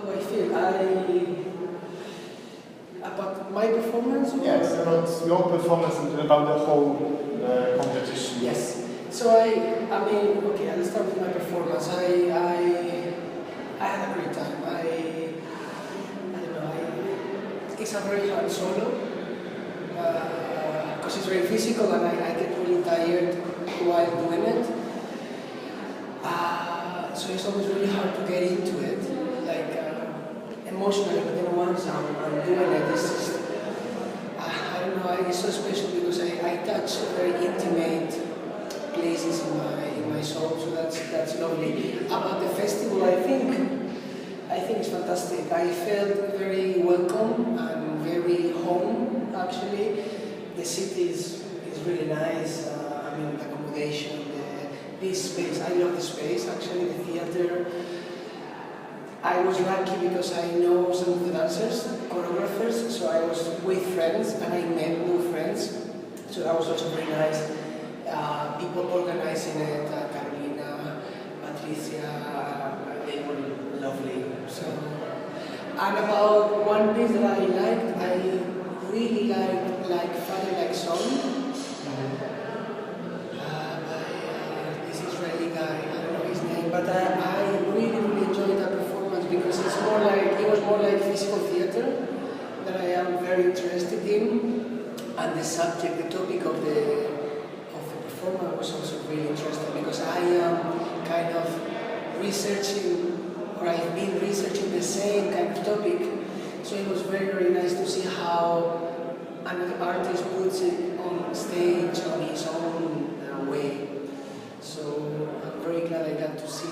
How do I feel? I about my performance? or- Yes, about your performance and about the whole uh, competition. Yes. So I, I mean, okay, I'll start with my performance. I, I, I had a great time. I, I don't know. I, it's a very hard solo because it's very physical, and I, I get really tired while doing it. Uh, so it's always really hard to get into it, like uh, then once I'm, doing it, it's just uh, I don't know. It's so special because I, I touch very intimate places in my in my soul. So that's that's lovely. About the festival, I think I think it's fantastic. I felt very welcome and very home. Actually, the city is is really nice. Uh, I mean, the accommodation, the, this space. I love the space. Actually, the theater. I was lucky because I know some of the dancers, choreographers, so I was with friends and I met new friends. So that was also very nice. Uh, people organizing it, uh, Carolina, Patricia, uh, they were lovely. So, and about one piece that I liked, I really liked like Father Like Son. Uh, by uh, this Israeli guy, I don't know his name, but I, I really, really enjoyed that performance because it's more like, it was more like physical theater that I am very interested in. And the subject, the topic of the, of the performance was also really interesting because I am kind of researching, or I've been researching the same kind of topic. So it was very, very nice to see how another artist puts it on stage on his own uh, way. So I'm very glad I got to see